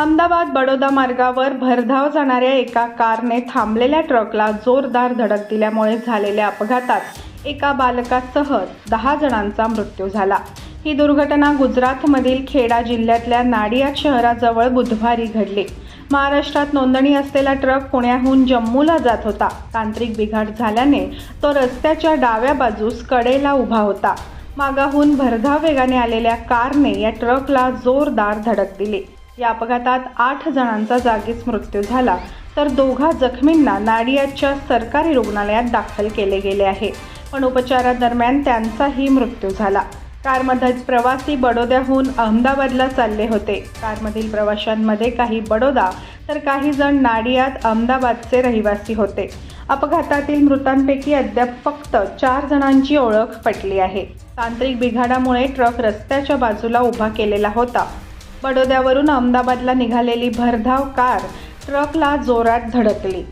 अहमदाबाद बडोदा मार्गावर भरधाव जाणाऱ्या एका कारने थांबलेल्या ट्रकला जोरदार धडक दिल्यामुळे झालेल्या अपघातात एका बालकासह दहा जणांचा मृत्यू झाला. ही दुर्घटना गुजरातमधील खेडा जिल्ह्यातल्या नाडियाद शहराजवळ बुधवारी घडली. महाराष्ट्रात नोंदणी असलेला ट्रक पुण्याहून जम्मूला जात होता. तांत्रिक बिघाड झाल्याने तो रस्त्याच्या डाव्या बाजूस कडेला उभा होता. मागाहून भरधाव वेगाने आलेल्या कारने या ट्रकला जोरदार धडक दिली. या अपघातात आठ जणांचा जागीच मृत्यू झाला. तर दोघा जखमींना नाडियाच्या सरकारी रुग्णालयात दाखल केले गेले आहे. पण उपचारादरम्यान त्यांचाही मृत्यू झाला. कारमध्येच प्रवासी बडोद्याहून अहमदाबादला चालले होते. कारमधील प्रवाशांमध्ये काही बडोदा तर काही जण नाडियात अहमदाबादचे रहिवासी होते. अपघातातील मृतांपैकी अद्याप फक्त चार जणांची ओळख पटली आहे. तांत्रिक बिघाडामुळे ट्रक रस्त्याच्या बाजूला उभा केलेला होता. बडोद्यावरून अहमदाबादला निघालेली भरधाव कार ट्रकला जोरात धडकली.